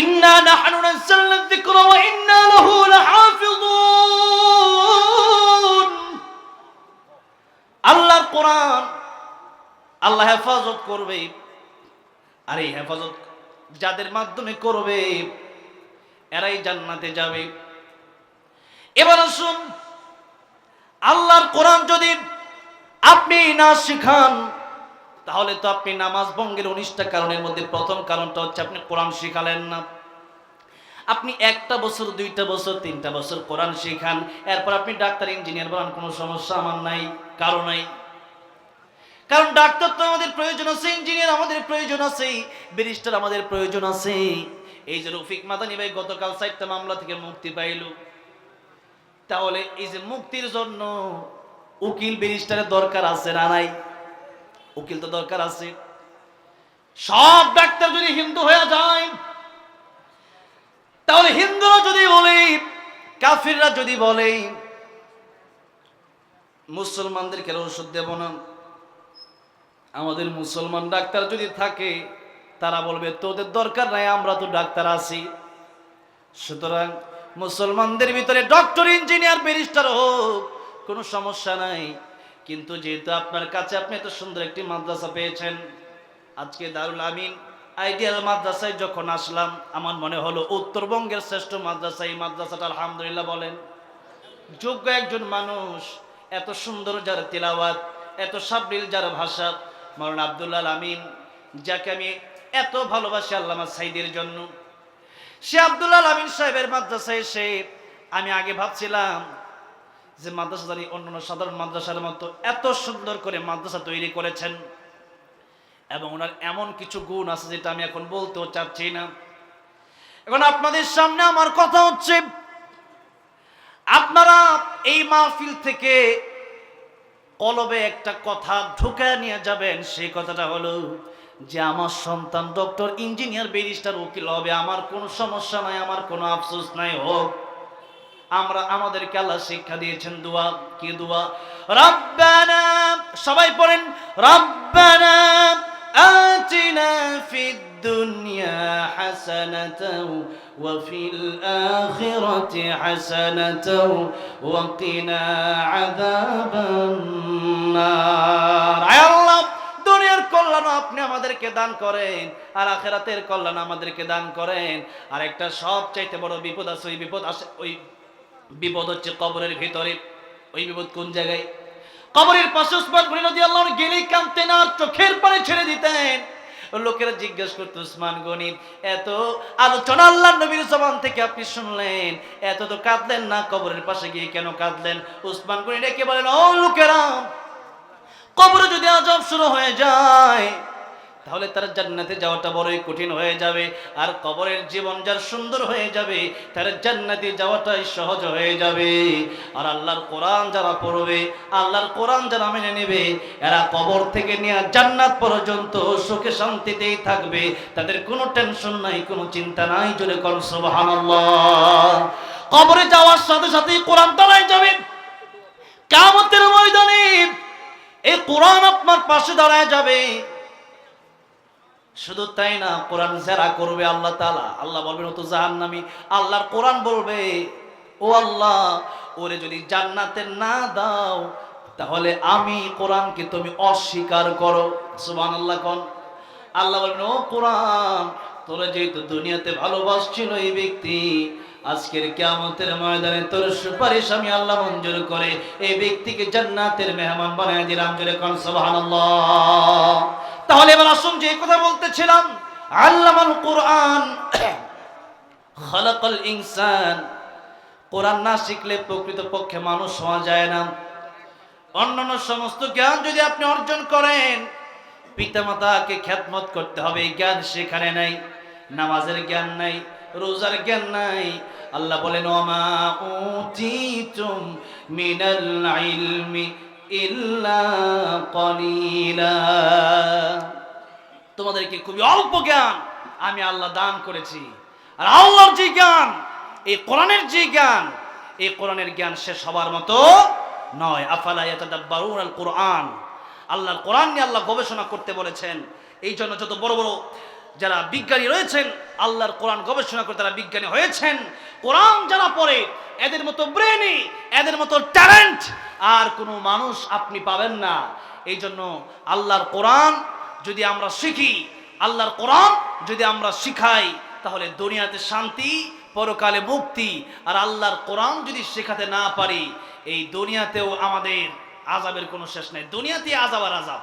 ইন্না নাহনু নাযালনা যিকরা ওয়া ইন্না লাহু লাহাফিজুন। আল্লাহর কোরআন আল্লাহ হেফাজত করবে। আর এই হেফাজত যাদের মাধ্যমে করবে, এরাই জান্নাতে যাবে। এবার আসুন, আল্লাহর কোরআন যদি আপনি না শিখান তাহলে তো আপনি নামাজ ভঙ্গের উনিশটা কারণের মধ্যে প্রথম কারণটা হচ্ছে আপনি কোরআন শিখালেন না। আপনি একটা বছর, দুইটা বছর, তিনটা বছর কোরআন শিখান, এরপর আপনি ডাক্তার, ইঞ্জিনিয়ার বলেন, কোনো সমস্যা আমার নাই, কারও নাই। কারণ ডাক্তার তো আমাদের প্রয়োজন আছে, ইঞ্জিনিয়ার আমাদের প্রয়োজন আছে, ব্যারিস্টার আমাদের প্রয়োজন আছে। এই যে রফিক মাদানি ভাই গতকাল চারটা মামলা থেকে মুক্তি পাইল। তাহলে এই যে মুক্তির জন্য উকিল, ব্যারিস্টারের দরকার আছে না নাই? উকিল তো দরকার আছে। সব ডাক্তার যদি হিন্দু হয়ে যায়, তাহলে হিন্দুরা যদি বলে, কাফিররা যদি বলে, মুসলমানদেরকে ওষুধ দেব না। আমাদের মুসলমান ডাক্তার যদি থাকে, তারা বলবে, তোদের দরকার নাই, আমরা তো ডাক্তার আছি। সুতরাং মুসলমানদের ভিতরে ডক্টর, ইঞ্জিনিয়ার, ব্যারিস্টার হোক, কোনো সমস্যা নাই। কিন্তু যেহেতু আপনার কাছে আপনি এত সুন্দর একটি মাদ্রাসা পেয়েছেন, আজকে দারুল আমিন আইডিয়াল মাদ্রাসায় যখন আসলাম, আমার মনে হলো উত্তরবঙ্গের শ্রেষ্ঠ মাদ্রাসা, এই মাদ্রাসাটা আলহামদুলিল্লাহ বলেন। যোগ্য একজন মানুষ, এত সুন্দর যার তিলাওয়াত, এত সাবলীল যার ভাষা, মরণ আবদুল্লাহ আমিন, যাকে আমি এত ভালোবাসি আল্লামা সাইদের জন্য। সে আবদুল্লাহ আমিন সাহেবের মাদ্রাসায় এসে আমি আগে ভাবছিলাম যে মাদ্রাসা জানি অন্যান্য সাধারণ মাদ্রাসার মতো এত সুন্দর করে মাদ্রাসা তৈরি করেছেন। এবং ওনার এমন কিছু গুণ আছে যেটা আমি এখন বলতেও চাচ্ছি না। এখন আপনাদের সামনে আমার কথা হচ্ছে, আপনারা এই মাহফিল থেকে কলবে একটা কথা ঢুকে নিয়ে যাবেন, সেই কথাটা হলো যে আমার সন্তান ডক্টর, ইঞ্জিনিয়ার, ব্যারিস্টার উকিল হবে, আমার কোনো সমস্যা নাই, আমার কোনো আফসোস নাই, হোক। আমরা আমাদেরকে আল্লাহ শিক্ষা দিয়েছেন দোয়া, কি দোয়া? রব্বানা, সবাই পড়েন, রব্বানা আতিনা ফিদ দুনিয়া হাসানাতাও ওয়া ফিল আখিরাতি হাসানাতাও ওয়া কিনা আযাবান নার আল্লাহ, দুনিয়ার কল্যাণ আপনি আমাদেরকে দান করেন, আর আখেরাতের কল্যাণ আমাদেরকে দান করেন। আর একটা সবচাইতে বড় বিপদ আছে, ওই বিপদ আসে, ওই বিপদ হচ্ছে কবরের ভিতরে। ওই বিপদ কোন জায়গায়? কবরের পাশে উসমান গনি নদী আল্লাহ গেলেই কাঁদতেন আর চোখের পানি ছেড়ে দিতেন। লোকেরা জিজ্ঞেস করতো, উসমান গনি, এত আলোচনা আল্লাহ নবীর জবান থেকে আপনি শুনলেন? এত তো কাঁদলেন না, কবরের পাশে গিয়ে কেন কাঁদলেন? উসমান গনি ডেকে বলেন, ও লোকেরা, কবরে যদি আজব শুরু হয়ে যায় তাহলে তার জান্নাতে যাওয়াটা বড়ই কঠিন হয়ে যাবে, আর কবরের জীবন যার সুন্দর হয়ে যাবে, তার জান্নাতে যাওয়াটাই সহজ হয়ে যাবে। আর আল্লাহর কোরআন যারা পড়বে, আল্লাহর কোরআন যারা মেনে নেবে, এরা কবর থেকে নিয়ে জান্নাত পর্যন্ত সুখে শান্তিতেই থাকবে। তাদের কোনো টেনশন নাই, কোনো চিন্তা নাই, জোরে কর সুবহানাল্লাহ। কবরে যাওয়ার সাথে সাথেই কোরআন দাঁড়ায় যাবে। কামতের ময়দানে এই কোরআন আপনার পাশে দাঁড়ায় যাবে। শুধু তাই না, কোরআন যারা করবে আল্লাহ তালা আল্লাহ বলবেন, ও তো জাহান্নামি। আল্লাহর কোরআন বলবে, ও আল্লাহ, ওরে যদি জান্নাতে না দাও, তাহলে আমি কোরআনকে তুমি অস্বীকার করো। সুবান আল্লাহ কন। আল্লাহ বলবেন, ও কোরআন, তোরা যেহেতু দুনিয়াতে ভালোবাসছিল এই ব্যক্তি, আজকের কিয়ামতের ময়দানে তোর সুপারিশ আমি আল্লাহ মঞ্জুর করে, এই ব্যক্তিকে জান্নাতের মেহমান বানায় দিলাম। জোরে কোন, সুবহানাল্লাহ। তাহলে এবার আসুন যে কথা বলতেছিলাম, আল্লামাল কোরআন, খালাকাল ইনসান। কোরআন না শিখলে প্রকৃত পক্ষে মানুষ হওয়া যায় না। অন্যান্য সমস্ত জ্ঞান যদি আপনি অর্জন করেন, পিতামাতাকে খ্যাতমত করতে হবে জ্ঞান সেখানে নাই। নামাজের জ্ঞান নাই, রোজার জ্ঞান নাই। আল্লাহ বলেন ওমা উতিতুম মিনাল ইলমি তোমাদেরকে খুবই অল্প জ্ঞান আমি আল্লাহ দান করেছি। আর আল্লাহর যে জ্ঞান, এই কোরআনের যে জ্ঞান, এই কোরআনের জ্ঞান শেষ হবার মতো নয়। আফালা ইয়াতাদাব্বারুন কোরআন আল্লাহর কোরআন নিয়ে আল্লাহ গবেষণা করতে বলেছেন। এই জন্য যত বড় বড় যারা বিজ্ঞানী রয়েছেন, আল্লাহর কোরআন গবেষণা করে তারা বিজ্ঞানী হয়েছেন। কোরআন যারা পড়ে, এদের মতো ব্রেনি এদের মতো ট্যালেন্ট আর কোনো মানুষ আপনি পাবেন না। এই জন্য আল্লাহর কোরআন যদি আমরা শিখি, আল্লাহর কোরআন যদি আমরা শিখাই, তাহলে দুনিয়াতে শান্তি, পরকালে মুক্তি। আর আল্লাহর কোরআন যদি শেখাতে না পারি, এই দুনিয়াতেও আমাদের আজাবের কোনো শেষ নেই। দুনিয়াতে আজাব আর আজাব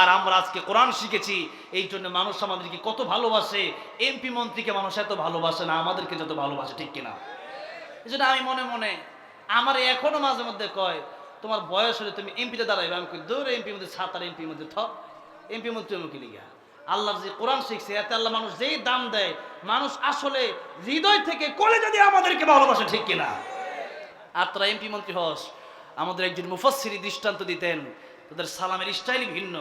আর আমরা আজকে কোরআন শিখেছি। এই জন্য মানুষ আমাদেরকে কত ভালোবাসে। এমপি মন্ত্রীকে মানুষ এত ভালোবাসে না, আমাদেরকে যত ভালোবাসে, ঠিক কিনা? এই জন্য আমি মনে মনে, আমার এখনও মাঝে মধ্যে কয়, তোমার বয়স হলে তুমি এমপিতে দাঁড়াইবে। আমি দূর এমপি মধ্যে সাত আর এমপির মধ্যে, থ। এমপি মন্ত্রী মুখে লিগা আল্লাহ যে কোরআন শিখছে, এতে আল্লাহ মানুষ যেই দাম দেয়, মানুষ আসলে হৃদয় থেকে কোলে যদি আমাদেরকে ভালোবাসে, ঠিক কিনা? আর তোরা এমপি মন্ত্রী হস, আমাদের একজন মুফাসসিরি দৃষ্টান্ত দিতেন, তাদের সালামের স্টাইলই ভিন্ন।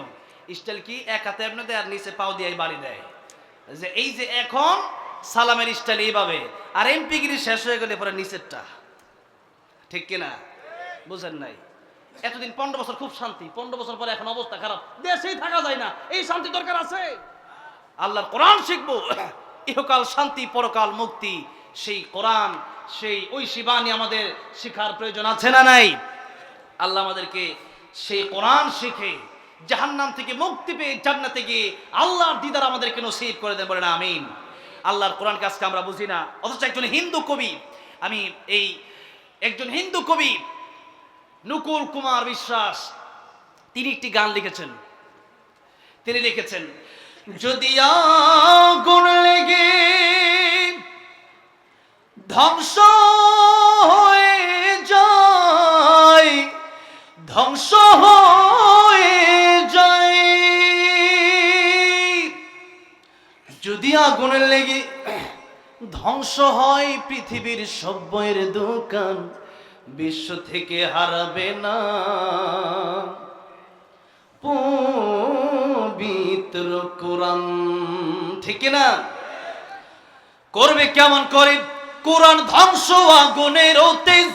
স্টাইল কি? এক হাতে এমনি দেয় আর নিচে পাও দিয়ে বাড়ি দেয়। যে এই যে এখন সালামের স্টাইল এইভাবে। আর এমপি গিরি শেষ হয়ে গেলে পরে নিচেরটা। ঠিক কিনা? বুঝেন নাই? এতদিন পনেরো বছর খুব শান্তি, পনেরো বছর পরে এখন অবস্থা খারাপ। দেশেই থাকা যায় না, এই শান্তি দরকার আছে। আল্লাহর কোরআন শিখব। ইহকাল শান্তি, পরকাল মুক্তি। সেই কোরআন, সেই ওই শিবানী আমাদের শিখার প্রয়োজন আছে না নাই? আল্লাহ আমাদেরকে সেই কোরআন শিখে জাহান্নাম থেকে মুক্তি পেয়ে জান্নাতে গিয়ে আল্লাহর দিদার আমাদেরকে নসিব করে দেন, বলেন আমিন। আল্লাহর কোরআন কাজকে আমরা বুঝি না, অথচ একজন হিন্দু কবি, আমি এই একজন হিন্দু কবি, নুকুল কুমার বিশ্বাস, তিনি একটি গান লিখেছেন। তিনি লিখেছেন, যদি আগুন লেগে ধ্বংস হয়ে যায়, ধ্বংস হয়ে আগুনের লেগে ধ্বংস হয় পৃথিবীর সব বইয়ের দোকান। বিশ্ব থেকে হারাবে না। পবিত্র কোরআন। ঠিক না করবে কেমন করে? কোরআন ধ্বংস, আগুনের তেজ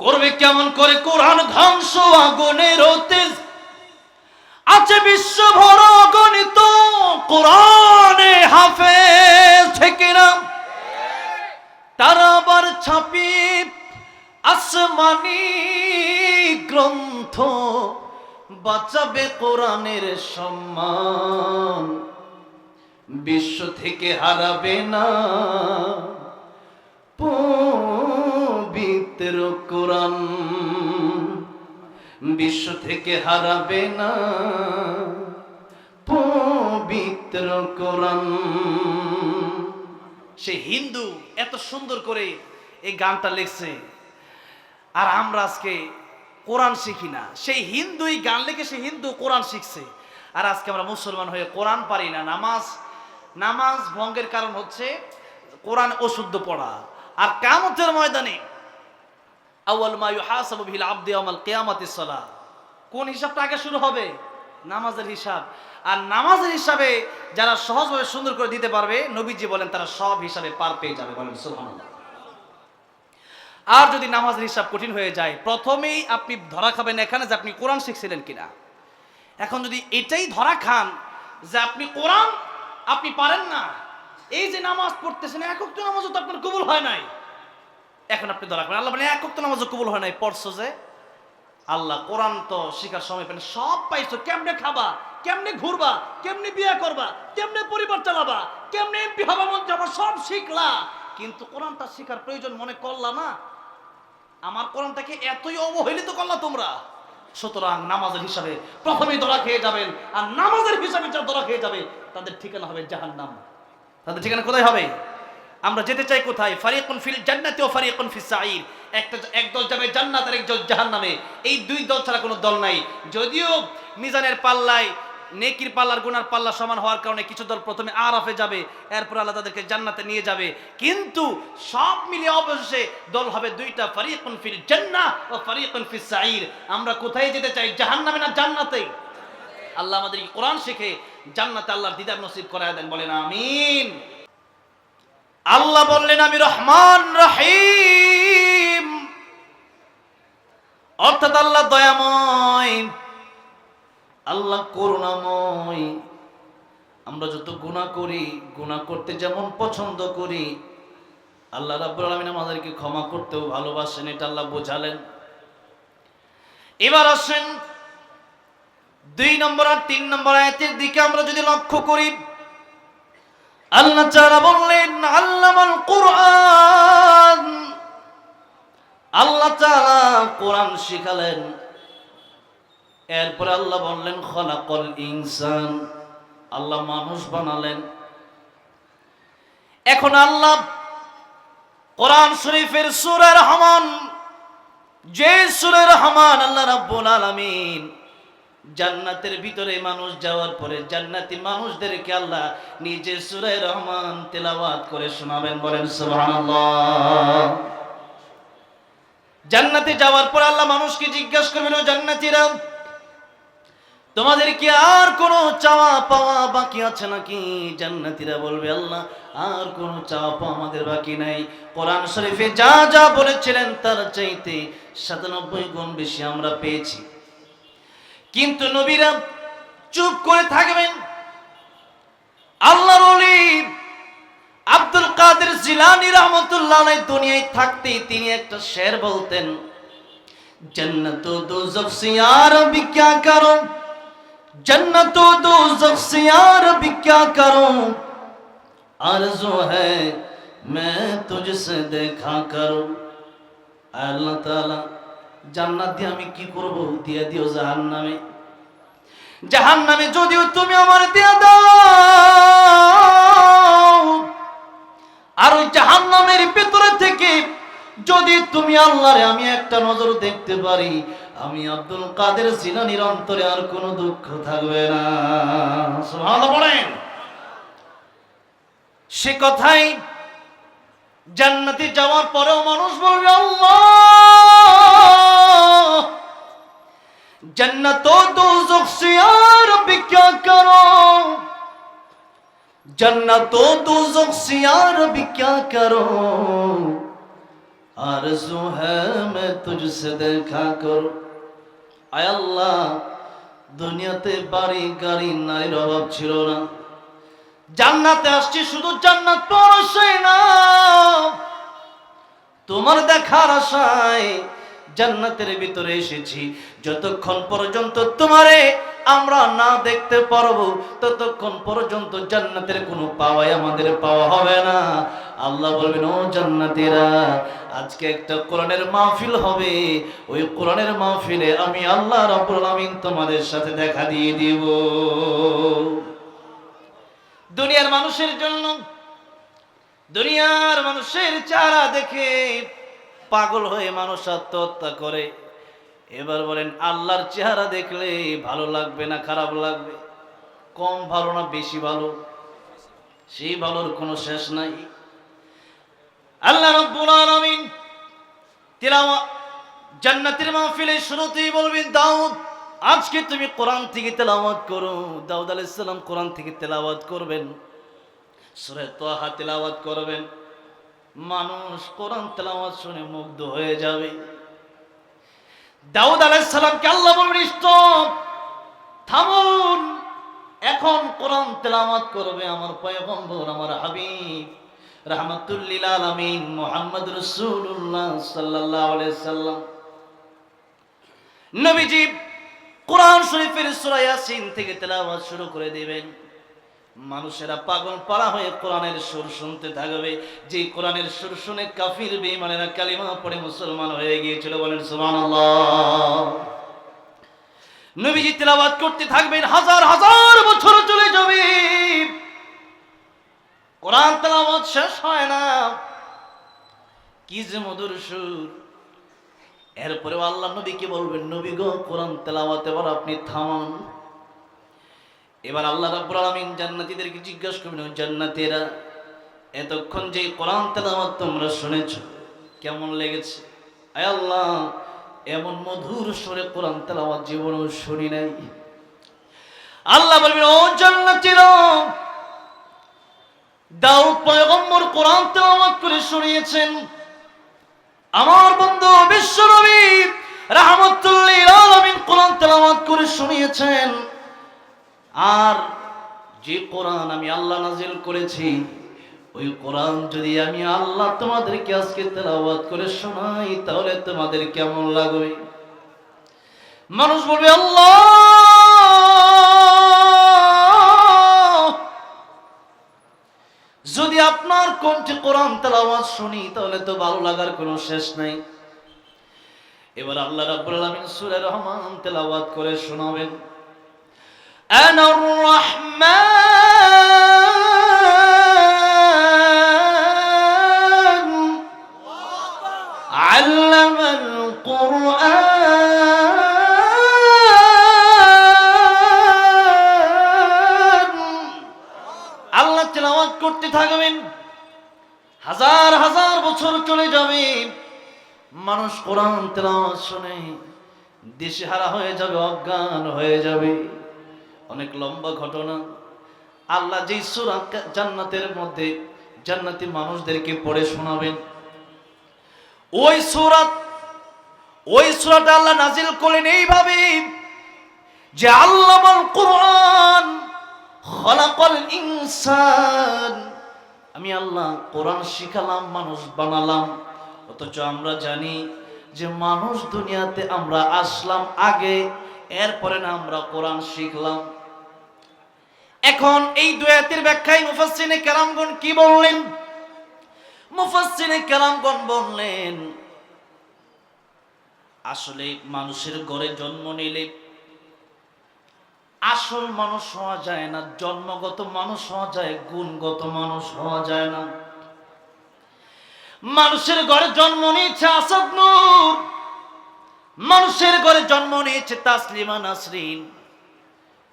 করবে কেমন করে? কোরআন ধ্বংস, আগুনের তেজ আছে বিশ্ব ভর গণিত কোরআনে হাফেজ থেকে না? তারা আবার ছাপি আসমানি গ্রন্থ, বাঁচাবে কোরআনের সম্মান। বিশ্ব থেকে হারাবে না। পবিত্র কোরআন। বিশ্ব থেকে হারাবে না। পবিত্র কোরআন। সে হিন্দু, এত সুন্দর করে এই গানটা লিখছে। আর আমরা আজকে কোরআন শিখি না। সেই হিন্দু এই গান লিখে, সে হিন্দু কোরআন শিখছে। আর আজকে আমরা মুসলমান হয়ে কোরআন পারি না। নামাজ নামাজ ভঙ্গের কারণ হচ্ছে কোরআন অশুদ্ধ পড়া। আর কামতের ময়দানে মা কোন হিসাবটা আগে শুরু হবে? নামাজের হিসাব। আর নামাজের হিসাবে যারা সহজভাবে সুন্দর করে দিতে পারবে, নবীজি বলেন তারা সব হিসাবে পার পেয়ে যাবে আর যদি নামাজের হিসাব কঠিন হয়ে যায়, প্রথমেই আপনি ধরা খাবেন এখানে যে আপনি কোরআন শিখছিলেন কিনা। এখন যদি এটাই ধরা খান যে আপনি কোরআন আপনি পারেন না, এই যে নামাজ পড়তেছেন, একক তো নামাজও তো আপনার কবুল হয় নাই। এখন আপনি ধরা খাবেন আল্লাহ বলেন একক তো নামাজও কবুল হয় নাই, পড়ছো যে? আল্লাহ কোরআন তো শিখার সময় পেলেন সব পাইছো। কেমনে খাবা? কেমনে ঘুরবা? কেমনে বিয়ে করবা? কেমনে পরিবার চালাবা? কেমনে এমপি হবা মন যাবা সব শিখলা। কিন্তু কোরআনটা শিখার প্রয়োজন মনে করলা না। আমার কোরআনটাকে এতই অবহেলিত করলা তোমরা। সুতরাং নামাজের হিসাবে প্রথমেই ধরা খেয়ে যাবেন, আর নামাজের হিসাবে যারা ধরা খেয়ে যাবে, তাদের ঠিকানা হবে জাহান্নাম। তাদের ঠিকানা কোথায় হবে? আমরা যেতে চাই কোথায়? ফারিকুন ফিল জান্নাতি ও ফারিকুন ফিস সাঈর একটা এক দল যাবে জান্নাত আর এক দল জাহান্নামে। এই দুই দল ছাড়া কোনো দল নাই। যদিও মিজানের পাল্লায়, নেকির পাল্লার গুনার পাল্লা সমান হওয়ার কারণে কিছু দল প্রথমে আরাফে যাবে, এরপর আল্লাহ তাদেরকে জান্নাতে নিয়ে যাবে। কিন্তু সব মিলিয়ে অবশেষে দল হবে দুইটা ফারিকুন ফিল জান্নাহ ও ফারিকুন ফিস সাঈর আমরা কোথায় যেতে চাই? জাহান্নামে না জান্নাতে? আল্লাহ আমাদেরকে কোরআন শিখে, জান্নাতে আল্লাহর দিদার নসিব করায় দেন, বলেন আমিন। আল্লাহ বললেন, আমি রহমান রহিম। অর্থাৎ আল্লাহ দয়াময়, আল্লাহ করুণাময়। আমরা যত গুণা করি গুণা করতে যেমন পছন্দ করি, আল্লাহ রাব্বুল আলামিন আমাদেরকে ক্ষমা করতেও ভালোবাসেন, এটা আল্লাহ বোঝালেন। এবার আসেন দুই নম্বর আর তিন নম্বর আয়াতের দিকে আমরা যদি লক্ষ্য করি আল্লাহ তাআলা বললেন, আল্লামাল কোরআন। আল্লাহ তাআলা কোরআন শিখালেন। এরপর আল্লাহ বললেন, খলাকল ইনসান। আল্লাহ মানুষ বানালেন। এখন আল্লাহ কোরআন শরীফের সুরের রহমান যে সুরের রহমান আল্লাহ রাব্বুল আলামিন জান্নাতের ভিতরে মানুষ যাওয়ার পরে জান্নাতি মানুষদেরকে আল্লাহ নিজে সূরা রহমান তেলাওয়াত করে শোনাবেন, বলেন জান্নাতে যাওয়ার পর আল্লাহ মানুষকে জিজ্ঞাসা করবেন, ও জান্নাতীরা, তোমাদের কি আর কোনো চাওয়া পাওয়া বাকি আছে নাকি? জান্নাতীরা বলবে, আল্লাহ, আর কোনো চাওয়া পাওয়া আমাদের বাকি নাই। কোরআন শরীফে যা যা বলেছিলেন, তার চাইতে সাতানব্বই গুণ বেশি আমরা পেয়েছি। কিন্তু নবীরা চুপ করে থাকবেন আল্লাহর ওলি আব্দুল কাদের জিলানী রহমতুল্লাহ আলাইহি দুনিয়ায় থাকতেই তিনি একটা শের বলতেন जन्नत दोजख से यार भी क्या करूं जन्नत दोजख से यार भी क्या करूं आरज़ू है मैं तुझसे देखा करूं আল্লাহ তাআলা জান্নাত দিয়ে আমি কি করব? দিয়ে দিও জাহান্নামে। জাহান্নামে যদিও তুমি আমার দিয়ে দাও, আর ওই জাহান্নামের ভেতরে থেকে যদি তুমি আল্লাহরে আমি একটা নজর দেখতে পারি, আমি আব্দুল কাদের জিলানির অন্তরে আর কোনো দুঃখ থাকবে না। সে কথাই জান্নাতে যাওয়ার পরেও মানুষ বলবে, আল্লাহ! जन्नतो दोजख से यार भी क्या करो जन्नतो दोजख से यार भी क्या करो आरज़ू है मैं तुझसे देखा करो আয় আল্লাহ দুনিয়াতে বাড়ি গাড়ি নারীর অভাব ছিল না জান্নাতে আসছি শুধু জান্নাত পরশে না তোমার দেখার আশায় জান্নাতের ভিতরে এসেছি। যতক্ষণ পর্যন্ত তোমারে আমরা না দেখতে পারব, ততক্ষণ পর্যন্ত জান্নাতের কোনো পাওয়াই আমাদের পাওয়া হবে না। আল্লাহ বলবেন, ও জান্নাতীরা, আজকে একটা কোরআনের মাহফিল হবে। ওই কোরআনের মাহফিলে আমি আল্লাহ রাব্বুল আলামিন তোমাদের সাথে দেখা দিয়ে দিব। দুনিয়ার মানুষের জন্য, দুনিয়ার মানুষের চারা দেখে পাগল হয়ে মানুষ আত্মহত্যা করে। এবার বলেন, আল্লাহর চেহারা দেখলে ভালো লাগবে না খারাপ লাগবে? কম ভালো না বেশি ভালো? সেই ভালোর কোনো শেষ নাই। আল্লাহ রব্বুল আলামিন তিলাওয়া জান্নাতের মাহফিলে শুরুতেই বলবেন, দাউদ, আজকে তুমি কোরআন থেকে তেলাওয়াত করো। দাউদ আলাইহিস সালাম কোরআন থেকে তেলাওয়াত করবেন। সূরা তাহা তেলাওয়াত করবেন। মানুষ কোরআন তেলাওয়াত শুনে মুগ্ধ হয়ে যাবে। দাউদ আলাইহিস সালামকে আল্লাহ স্টপ! থামুন! এখন কোরআন তেলাওয়াত করবে আমার পয়গম্বর, আমার হাবিব। রাহমাতুল্লিল আলামিন মুহাম্মদ রাসূলুল্লাহ সাল্লাল্লাহু আলাইহি সাল্লাম। নবীজি কোরআন শরীফের সূরা ইয়াসিন থেকে তেলাওয়াত শুরু করে দিবেন। মানুষেরা পাগল পাড়া হয়ে কোরআনের সুর শুনতে থাকবে। যে কোরআনের সুর শুনে কাফির বেঈমানেরা কালিমা পড়ে মুসলমান হয়ে গিয়েছিল বলেন, সুবহানাল্লাহ। নবীজি তেলাওয়াত করতে থাকবেন, হাজার হাজার বছর চলে যাবে। কোরআন তেলাওয়াত শেষ হয় না। কি যে মধুর সুর। এরপরে আল্লাহ নবীকে বলবেন, নবী গো, কোরআন তেলাওয়াত এবার আপনি থামান। এবার আল্লাহ রাব্বুল আলামিন জান্নাতীদেরকে জিজ্ঞাসা করবেন জান্নাতীরা, এতক্ষণ যে কোরআন তেলাওয়াত তোমরা শুনেছো, কেমন লেগেছে? আয় আল্লাহ, এমন মধুর সুরে কোরআন তেলাওয়াত জীবনেও শুনি নাই। আল্লাহ বলবেন, ও জান্নাতীরা, দাউদ পয়গম্বর কোরআন তেলাওয়াত করে শুনিয়েছেন। আমার বন্ধু বিশ্বনবী রাহমাতুল্লিল আলামিন কোরআন তেলাওয়াত করে শুনিয়েছেন। আর যে কোরআন আমি আল্লাহ নাজিল করেছি, ওই কোরআন যদি আমি আল্লাহ তোমাদেরকে আজকে তেলাওয়াত করে শোনাই, তাহলে তোমাদের কেমন লাগবে? মানুষ বলবে, আল্লাহ! যদি আপনার কণ্ঠে কোরআন তেলাওয়াত শুনি, তাহলে তো ভালো লাগার কোনো শেষ নাই। এবার আল্লাহ রাব্বুল আলামিন সূরা রহমান তেলাওয়াত করে শোনাবেন। أنا الرحمن علم القرآن আল্লাহ তেলাওয়াত করতে থাকবেন হাজার হাজার বছর চলে যাবে মানুষ কোরআন তেলাওয়াত শুনে দিশেহারা হয়ে যাবে অজ্ঞান হয়ে যাবে অনেক লম্বা ঘটনা। আল্লাহ যেই সূরা জান্নাতের মধ্যে জান্নাতি মানুষদেরকে পড়ে শোনাবেন। ওই সূরাত ওই সূরাটা আল্লাহ নাজিল করলেন এইভাবে যে আল্লামাল কোরআন খলাকল ইনসান। আমি আল্লাহ কোরআন শিখালাম, মানুষ বানালাম। অথচ আমরা জানি যে মানুষ দুনিয়াতে আমরা আসলাম আগে, এরপরে না আমরা কোরআন শিখলাম। এখন এই দুয়াতের ব্যাখ্যায় মুফাসসিনে কেরামগণ কি বললেন? মুফাসসিনে কেরামগণ বললেন, আসলে মানুষের ঘরে জন্ম নিলে আসল মানুষ হওয়া যায় না, জন্মগত মানুষ হওয়া যায়, গুণগত মানুষ হওয়া যায় না। মানুষের ঘরে জন্ম নিয়েছে আসাদ নূর, মানুষের ঘরে জন্ম নিয়েছে তাসলিমা নাসরিন।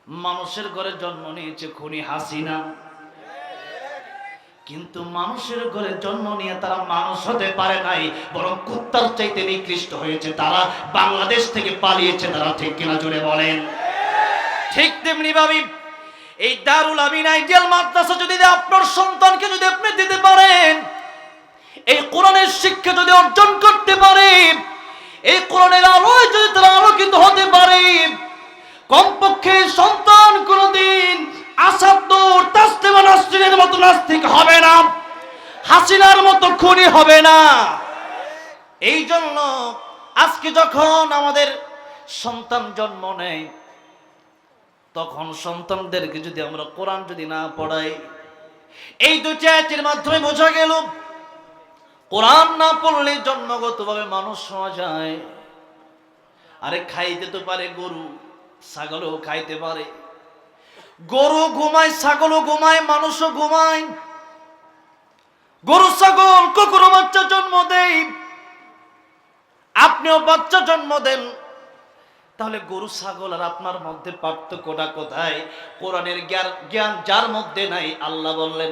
মানুষের ঘরে জন্ম নিয়েছে খুনি হাসিনা। কিন্তু মানুষের ঘরে জন্ম নিয়ে তারা মানুষ হতে পারে নাই, বরং কুত্তার চাইতে নিকৃষ্ট হয়েছে তারা। বাংলাদেশ থেকে পালিয়েছে তারা, ঠিক কিনা জুড়ে বলেন? ঠিক তেমনি ভাবি এই দারুল আমিন আইডিয়াল মাদ্রাসা যদি আপনার সন্তানকে যদি আপনি দিতে পারেন, এই কোরআনের শিক্ষা যদি অর্জন করতে পারে, এই কোরআনের আলোয় যদি তারা আলোকিত হতে পারে কমপক্ষে সন্তান কোনদিন আসাদুর মতো নাস্তিক হবে না। হাসিনার মতো খুনি হবে না। এই জন্য আজকে যখন আমাদের সন্তান জন্ম নেয়, তখন সন্তানদেরকে যদি আমরা কোরআন যদি না পড়াই, এই দুটি আয়াতের মাধ্যমে বোঝা গেল, কোরআন না পড়লে জন্মগতভাবে মানুষ হওয়া যায়। আরে খাইতে তো পারে গরু ছাগলও খাইতে পারে। গরু ঘুমায়, ছাগলও ঘুমায়, মানুষও ঘুমায়। গরু, ছাগল, কুকুরও বাচ্চা জন্ম দেয়। আপনিও বাচ্চা জন্ম দেন। তাহলে গরু, ছাগল আর আপনার মধ্যে পার্থক্যটা কোথায়? কোরআনের জ্ঞান যার মধ্যে নাই, আল্লাহ বললেন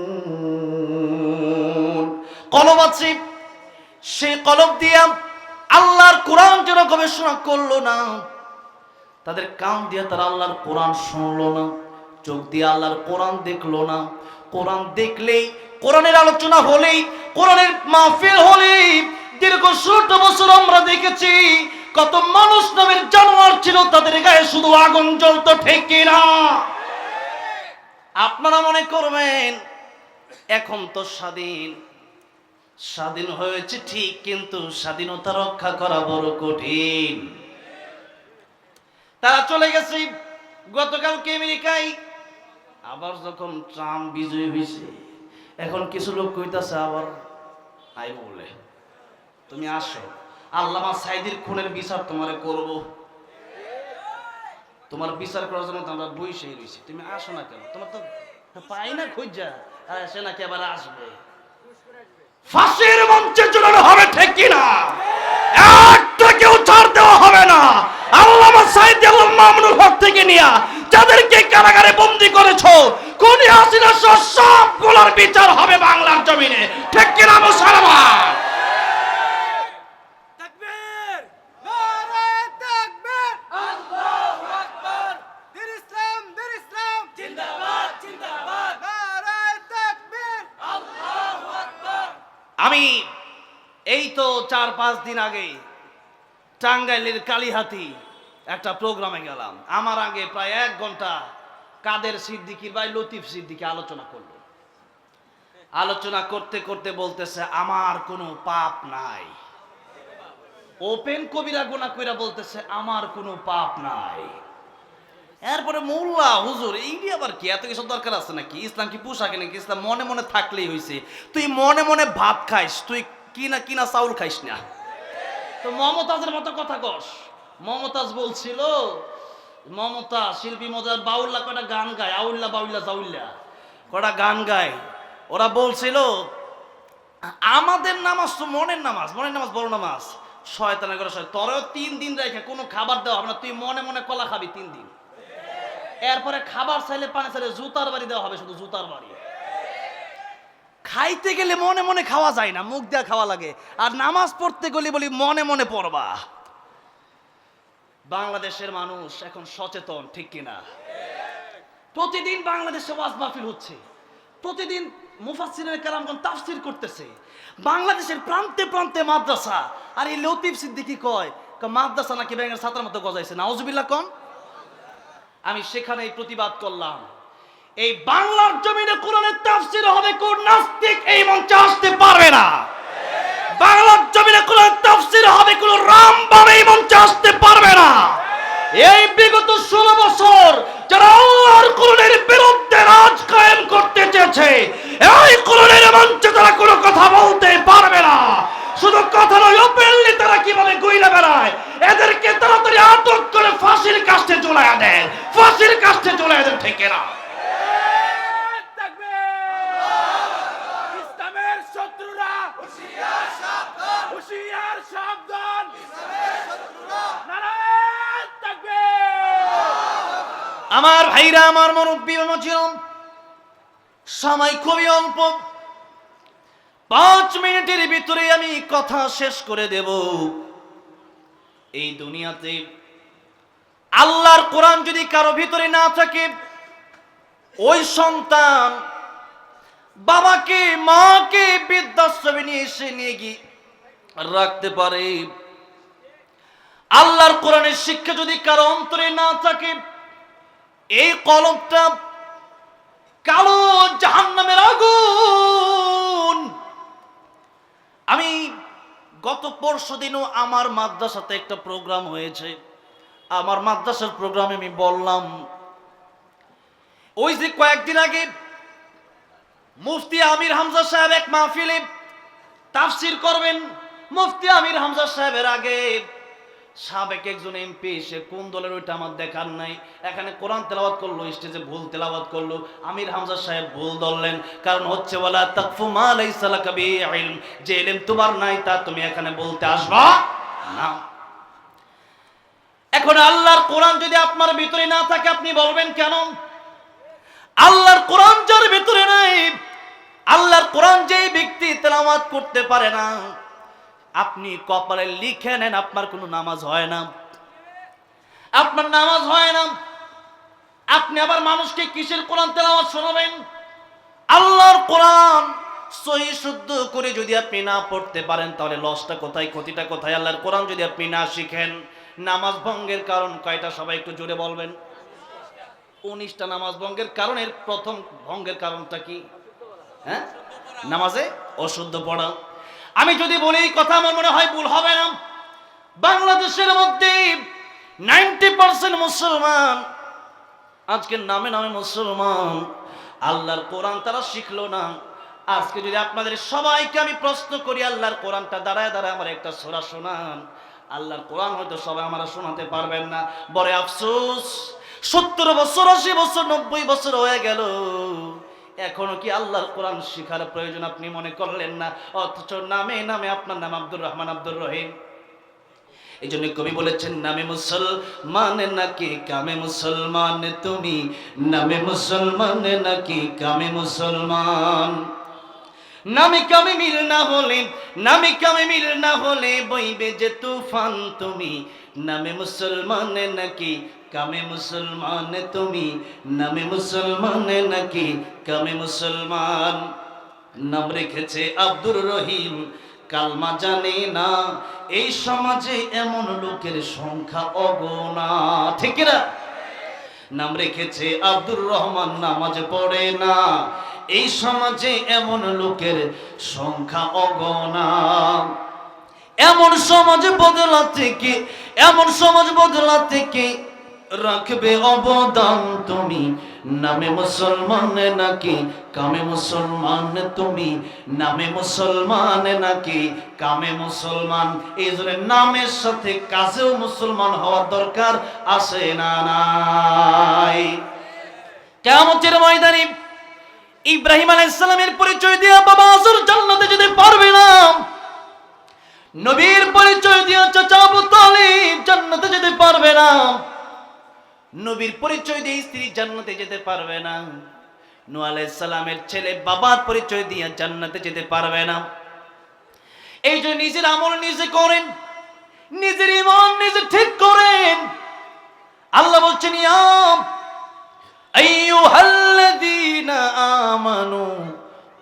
কলম আছে। সেই কলম দিয়া আল্লাহর কোরআন যেন গবেষণা করল না। তাদের কান দিয়ে তারা আল্লাহর কোরআন শুনলো না। চোখ দিয়ে আল্লাহর কোরআন দেখল না। কোরআন দেখলেই, কোরআনের আলোচনা হলেই, কোরআনের মাহফিল হলেই দীর্ঘ ষোলো বছর আমরা দেখেছি, কত মানুষ নামের জানোয়ার ছিল, তাদের গায়ে শুধু আগুন জ্বলতো, ঠিক না? আপনারা মনে করবেন, এখন তো স্বাধীন। স্বাধীন হয়েছে ঠিক, কিন্তু স্বাধীনতা রক্ষা করা বড় কঠিন। তারা চলে গেছে গতকালকে আমেরিকায়। আবার যখন ট্রাম্প বিজয়ী হয়েছে, এখন কিছু লোক কইতাছে আবার আইব বলে। তুমি আসো, আল্লামা সাইদির খুনের বিচার তোমারে করব। তোমার বিচার করার জন্য আমরা বই সেই রয়েছি। তুমি আসো না কেন? তোমার তো পাই না খুঁজা সে নাকি আবার আসবে। ফাঁসির মঞ্চে চড়ানো হবে ঠিক কিনা? একটা কেউ ছাড় দেওয়া হবে না। আল্লামা সাইদ আল মামুনুল হক থেকে নিয়া যাদেরকে কারাগারে বন্দি করেছ কোন হাসিনা সব সবগুলোর বিচার হবে বাংলার জমিনে। ঠিক কিনা মুসলমান তাকবীর নারায়ে তাকবীর আল্লাহু আকবার দিন ইসলাম দিন ইসলাম জিন্দাবাদ জিন্দাবাদ নারায়ে তাকবীর আল্লাহু আকবার আমি এই তো চার পাঁচ দিন আগে টাঙ্গাইলের কালীহাতি একটা প্রোগ্রামে গেলাম। আমার আগে প্রায় এক ঘণ্টা কাদের সিদ্দিকির ভাই লতিফ সিদ্দিকি আলোচনা করল। আলোচনা করতে করতে বলতেছে, আমার কোনো পাপ নাই। ওপেন কবিরা গোনা কইরা বলতেছে, আমার কোনো পাপ নাই। এরপরে মোল্লা, হুজুর, এই আবার কি? এত কিছু দরকার আছে নাকি? ইসলাম কি পোশাকে নাকি? ইসলাম মনে মনে থাকলেই হইছে। তুই মনে মনে ভাত খাইস, তুই কিনা কিনা চাউল খাইস না। তো মমতাজের মতো কথা কস। মমতাজ বলছিল, মমতা, শিল্পী মজার বাউল্লা কটা গান গায়? আউল্লা, বাউল্লা, জাউল্লা। কটা গান গায়? ওরা বলছিল, আমাদের নামাজ তো মনের নামাজ মনের নামাজ বড় নামাজ। শয়তানের করে শয় তোরেও তিন দিন রেখে কোনো খাবার দেওয়া হবে না। তুই মনে মনে কলা খাবি তিন দিন। এরপরে খাবার চাইলে পানি চাইলে জুতার বাড়ি দেওয়া হবে, শুধু জুতার বাড়ি। খাইতে গেলে মনে মনে খাওয়া যায় না, মুখ দিয়ে খাওয়া লাগে। আর নামাজ পড়তে গেলে বলি মনে মনে পড়বা। বাংলাদেশের মানুষ এখন সচেতন, ঠিক কিনা? প্রতিদিন বাংলাদেশে ওয়াজ মাহফিল হচ্ছে। প্রতিদিন মুফাসসিরের কালামগণ তাফসির করতেছে। বাংলাদেশের প্রান্তে প্রান্তে মাদ্রাসা। আর এই লতিফ সিদ্দিকি কয় মাদ্রাসা নাকি ব্যাঙের ছাতার মতো গজাইছে। নাউজুবিল্লাহ কম আমি সেখানেই প্রতিবাদ করলাম। এই বাংলার জমিনে কোরআনের তাফসির হবে, কোন নাস্তিক এই মঞ্চে আসতে পারবে না। বাংলার জমিনে কোরআনের তাফসির হবে, কোন রামবাম এই মঞ্চে আসতে পারবে না। এই বিগত ষোলো বছর যারা আল্লাহর কোরআনের বিরুদ্ধে রাজ কায়েম করতে চেয়েছে, এই কোরআনের মঞ্চে তারা কোনো কথা বলতে পারবে না। শুধু কথা নয় ওপেনলি তারা কীভাবে গইলা বেড়ায়? এদেরকে তাড়াতাড়ি আটক করে ফাঁসির কাছে চলে দেন। ফাঁসির কাছে চলে দেন, ঠিক না আমার ভাইরা, আমার মুরব্বী ছিল সময় খুবই অল্প। পাঁচ মিনিটের ভিতরে আমি কথা শেষ করে দেব। এই দুনিয়াতে আল্লাহর কোরআন যদি কারও ভিতরে না থাকে, ওই সন্তান বাবাকে, মাকে বৃদ্ধাশ্রমে নিয়ে এসে নিয়ে গিয়ে রাখতে পারে। আল্লাহর কোরআনের শিক্ষা যদি কারও অন্তরে না থাকে এই কলমটা কালো জাহান্নামের আগুন। আমি গত পরশু দিনও আমার মাদ্রাসাতে একটা প্রোগ্রাম হয়েছে। আমার মাদ্রাসার প্রোগ্রামে আমি বললাম, ওই যে কয়েকদিন আগে মুফতি আমির হামজা সাহেব এক মাহফিলে তাফসির করবেন। মুফতি আমির হামজা সাহেবের আগে সাবেক একজন এমপি, সে কোন দলের ওইটা আমার দেখার নাই। এখানে কোরআন তেলাওয়াত করল, স্টেজে ভুল তেলাওয়াত করল। আমির হামজা সাহেব ভুল ধরলেন, কারণ হচ্ছে বলা তাকফু মা লাইসা লাকা বিহি যে ইলম তোমার নাই, তা তুমি এখানে বলতে আসবা না। এখন আল্লাহর কোরআন যদি আপনার ভিতরে না থাকে, আপনি বলবেন কেন? আল্লাহর কোরআন যার ভিতরে নাই, আল্লাহর কোরআন যেই ব্যক্তি তেলাওয়াত করতে পারে না আপনি কপালে লিখে নেন, আপনার কোনো নামাজ হয় না। আপনার নামাজ হয় না। আপনি আবার মানুষকে কিসের কোরআন তেলাওয়াত শোনাবেন? আল্লাহর কোরআন সহি শুদ্ধ করে যদি আপনি না পড়তে পারেন, তাহলে লসটা কোথায়, ক্ষতিটা কোথায়? আল্লাহর কোরআন যদি আপনি না শিখেন, নামাজ ভঙ্গের কারণ কয়টা? সবাই একটু জোরে বলবেন। উনিশটা নামাজ ভঙ্গের কারণের প্রথম ভঙ্গের কারণটা কি? হ্যাঁ? নামাজে অশুদ্ধ পড়া। আমি যদি বলি এই কথা আমার মনে হয় ভুল হবে না। বাংলাদেশের মধ্যে নাইনটি পার্সেন্ট মুসলমান আজকের নামে নামে মুসলমান, আল্লাহর কোরআন তারা শিখলো না। আজকে যদি আপনাদের সবাইকে আমি প্রশ্ন করি, আল্লাহর কোরআনটা দাঁড়ায় দাঁড়ায় আমার একটা সোরা শোনান। আল্লাহর কোরআন হয়তো সবাই আমরা শোনাতে পারবেন না। বড় আফসোস, সত্তর বছর, আশি বছর, নব্বই বছর হয়ে গেল। এখনও কি আল্লাহর কোরআন শিখার প্রয়োজন আপনি মনে করলেন না? অথচ নামে নামে আপনার নাম আব্দুর রহমান, আব্দুর রহিম। এই জন্য কবি বলেছেন, নামে মুসলমান নাকি কামে মুসলমান? তুমি নামে মুসলমান নাকি কামে মুসলমান? নামে কামে মিল না হলে, নামে কামে মিল না হলে বইবে যে তুফান। তুমি নামে মুসলমান নাকি কামে মুসলমান তুমি, নামে মুসলমান নাকি কামে মুসলমান? নাম রেখেছে আব্দুর রহিম, কালমা জানে না, এই সমাজে এমন লোকের সংখ্যা অগণা, ঠিক না নাম রেখেছে আব্দুর রহমান, নামাজ পড়ে না, এই সমাজে এমন লোকের সংখ্যা অগণা। এমন সমাজ বদলা থেকে এমন সমাজ বদলা থেকে রাখবে অবদান তুমি। নামে মুসলমান নাকি, কামে মুসলমান তুমি। নামে মুসলমান নাকি, কামে মুসলমান। এই জন্য নামের সাথে কাজেও মুসলমান হওয়ার দরকার আছে না নাই? কেমতের ময়দানে ইব্রাহিম আলাইসালামের পরিচয় দিয়া বাবা আসর জান্নাতে যেতে পারবে না। নবীর পরিচয় দিয়ে চাচা আবু তালিব জান্নাতে যেতে পারবে না। নবীর পরিচয় দিয়ে স্ত্রী জান্নাতে যেতে পারবে না। নূহ আলাইহিস সালামের ছেলে বাবার পরিচয় দিয়ে জান্নাতে যেতে পারবে না। এই যে নিজের আমল নিজে করেন, নিজের ইমান নিজে ঠিক করেন। আল্লাহ বলছেন ইয়াম আইয়ুহাল্লাযীনা আমানু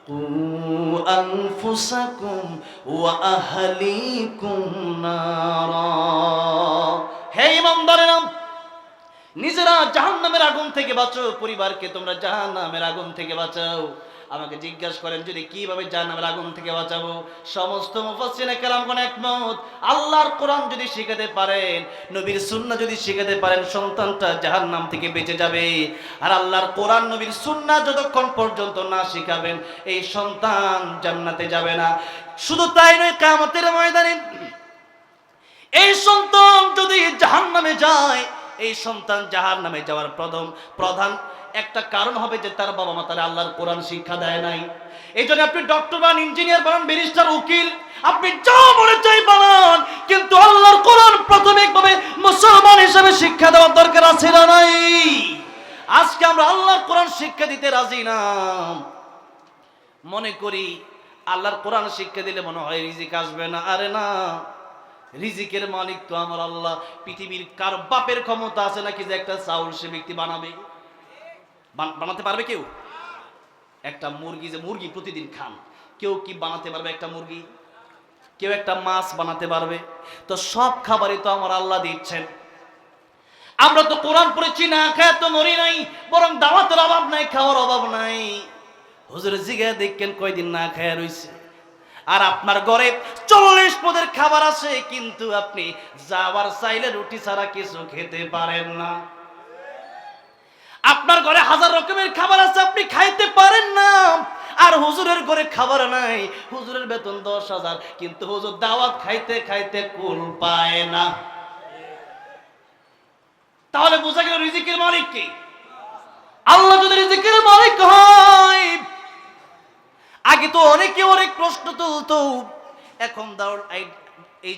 কু আনফুসাকুম ওয়া আহলিকুম নারা। হে ইমানদারেরা নিজেরা জাহান্নামের আগুন থেকে বাঁচো পরিবারকে তোমরা জাহান্নামের আগুন থেকে বাঁচাও। আমাকে জিজ্ঞাসা করেন, যদি কীভাবে জাহান্নামের আগুন থেকে বাঁচাবো? সমস্ত কেরামগণ একমত। আল্লাহর কোরআন যদি শিখাতে পারেন, নবীর সুন্নাহ যদি শিখাতে পারেন, সন্তানটা জাহান্নাম থেকে বেঁচে যাবে। আর আল্লাহর কোরআন, নবীর সুন্নাহ যতক্ষণ পর্যন্ত না শিখাবেন, এই সন্তান জান্নাতে যাবে না। শুধু তাই নয়, কিয়ামতের ময়দানে এই সন্তান যদি জাহান নামে যায় এই সন্তান জাহান নামে যাওয়ার প্রথম, প্রধান একটা কারণ হবে যে তার বাবা মা তারা আল্লাহর কোরআন শিক্ষা দেয় নাই। এই জন্য আপনি ডক্টর বান ইঞ্জিনিয়ার বানান ব্যারিস্টার উকিল, আপনি যা মনে চাই বানান, কিন্তু আল্লাহর কোরআন প্রাথমিকভাবে মুসলমান হিসেবে শিক্ষা দেওয়ার দরকার আছে না নাই? আজকে আমরা আল্লাহর কোরআন শিক্ষা দিতে রাজি না। মনে করি আল্লাহর কোরআন শিক্ষা দিলে মনে হয় রিজিক আসবে না। আরে না। রিজিকের মালিক তো আমার আল্লাহ। পৃথিবীর কার বাপের ক্ষমতা আছে নাকি যে একটা চাউল সে ব্যক্তি বানাবে? বানাতে পারবে কেউ? একটা মুরগি যে মুরগি প্রতিদিন খান, কেউ কি বানাতে পারবে একটা মুরগি? কেউ একটা মাছ বানাতে পারবে? তো সব খাবারই তো আমার আল্লাহ দিচ্ছেন। আমরা তো কোরআন পড়েছি না খায় তো মরি নাই, বরং দাওয়াতের অভাব নাই, খাওয়ার অভাব নাই। হুজুর জিগা দেখেন কয়দিন না খায় রইছে। আর আপনার ঘরে চল্লিশ পদের খাবার আছে, কিন্তু আপনি যাওয়ার চাইলে রুটি ছাড়া কিছু খেতে পারেন না। আপনার ঘরে হাজার রকমের খাবার আছে, আপনি খাইতে পারেন না। আর হুজুরের ঘরে খাবার নাই, হুজুরের বেতন দশ হাজার, কিন্তু হুজুর দাওয়াত খাইতে খাইতে কুল পায় না। তাহলে বোঝা গেল রিজিকের মালিক কি? আল্লাহ যদি রিজিকের মালিক হয় আগে তো অনেকে অনেক প্রশ্ন তুলতো। এখন দাও এই